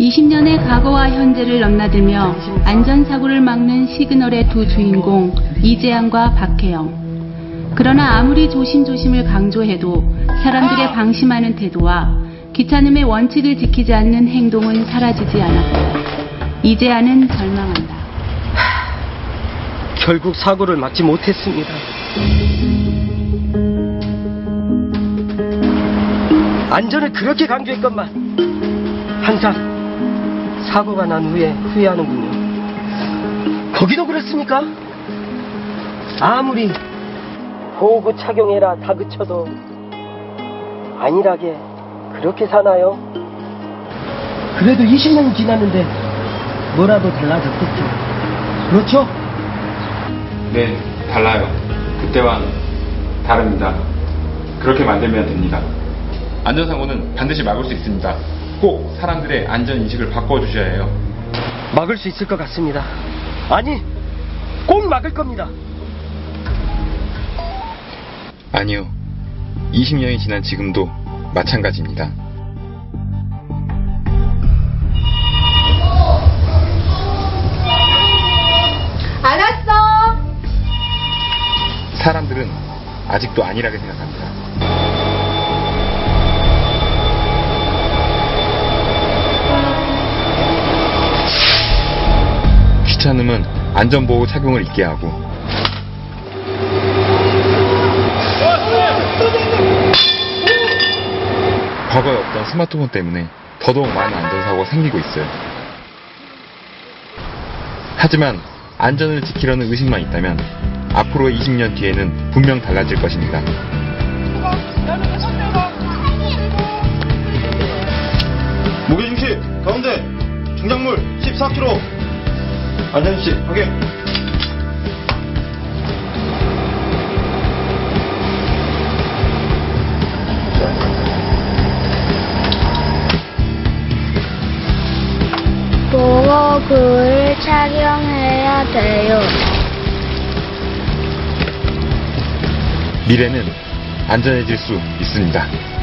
20년의 과거와 현재를 넘나들며 안전사고를 막는 시그널의 두 주인공 이재양과 박혜영. 그러나 아무리 조심조심을 강조해도 사람들의 방심하는 태도와 귀찮음의 원칙을 지키지 않는 행동은 사라지지 않았고 이재양은 절망한다. 결국 사고를 막지 못했습니다. 안전을 그렇게 강조했건만 항상 사고가 난 후에 후회하는군요. 거기도 그렇습니까? 아무리 보호구 착용해라 다그쳐도 안일하게 그렇게 사나요? 그래도 20년이 지났는데 뭐라도 달라졌겠죠. 그렇죠? 네, 달라요. 그때와는 다릅니다. 그렇게 만들면 됩니다. 안전사고는 반드시 막을 수 있습니다. 꼭 사람들의 안전 인식을 바꿔주셔야 해요. 막을 수 있을 것 같습니다. 아니, 꼭 막을 겁니다. 아니요. 20년이 지난 지금도 마찬가지입니다. 알았어. 사람들은 아직도 안일하게 생각합니다. 귀찮음은 안전보호 착용을 잊게 하고 과거에 없던 스마트폰 때문에 더더욱 많은 안전사고가 생기고 있어요. 하지만 안전을 지키려는 의식만 있다면 앞으로 20년 뒤에는 분명 달라질 것입니다. 무게중심 가운데 중량물 14kg 안전시 확인 보호구를 착용해야 돼요. 미래는 안전해질 수 있습니다.